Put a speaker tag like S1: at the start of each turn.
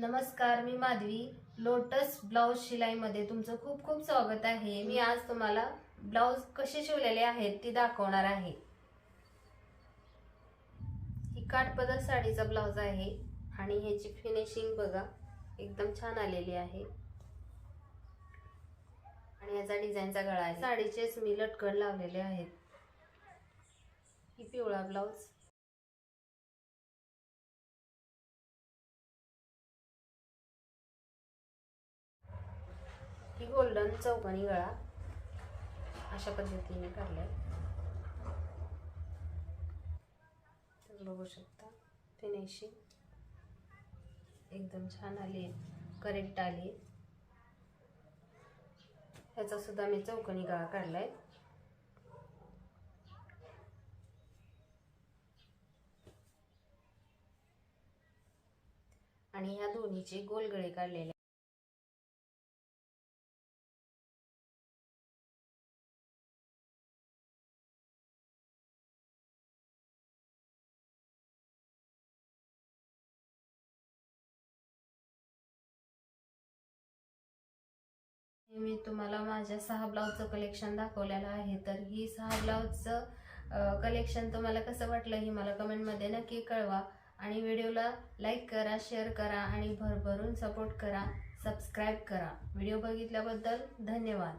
S1: नमस्कार मी Madhavi. Lotus blouse शिलाईमध्ये तुमचं खूप खूप स्वागत आहे. मी आज तुम्हाला ब्लाऊज कसे शिवलेले आहेत ती दाखवणार आहे. ही काठपदर साडीचा ब्लाऊज आहे आणि ह्याची फिनिशिंग बघा एकदम छान आलेली आहे. आणि याचा डिझाईनचा गळा आहे. साडीचेच मी लटकन लावलेले आहेत. ही पिवळा ब्लाऊज ही गोल्डन चौकणी गळा अशा पद्धतीने काढल्या. बघू शकता फिनिशिंग एकदम छान आली करेक्ट आली. ह्याचा सुद्धा मी चौकणी गळा काढलाय. आणि ह्या दोन्हीचे गोल गळे काढलेले मी तुम्हाला माझ्या सहा ब्लाऊजचं कलेक्शन दाखवलेलं आहे. तर ही सहा ब्लाऊजचं कलेक्शन तुम्हाला कसं वाटलं हे मला कमेंटमध्ये नक्की कळवा. आणि व्हिडिओला लाईक करा शेअर करा आणि भरभरून सपोर्ट करा सबस्क्राईब करा. व्हिडिओ बघितल्याबद्दल धन्यवाद.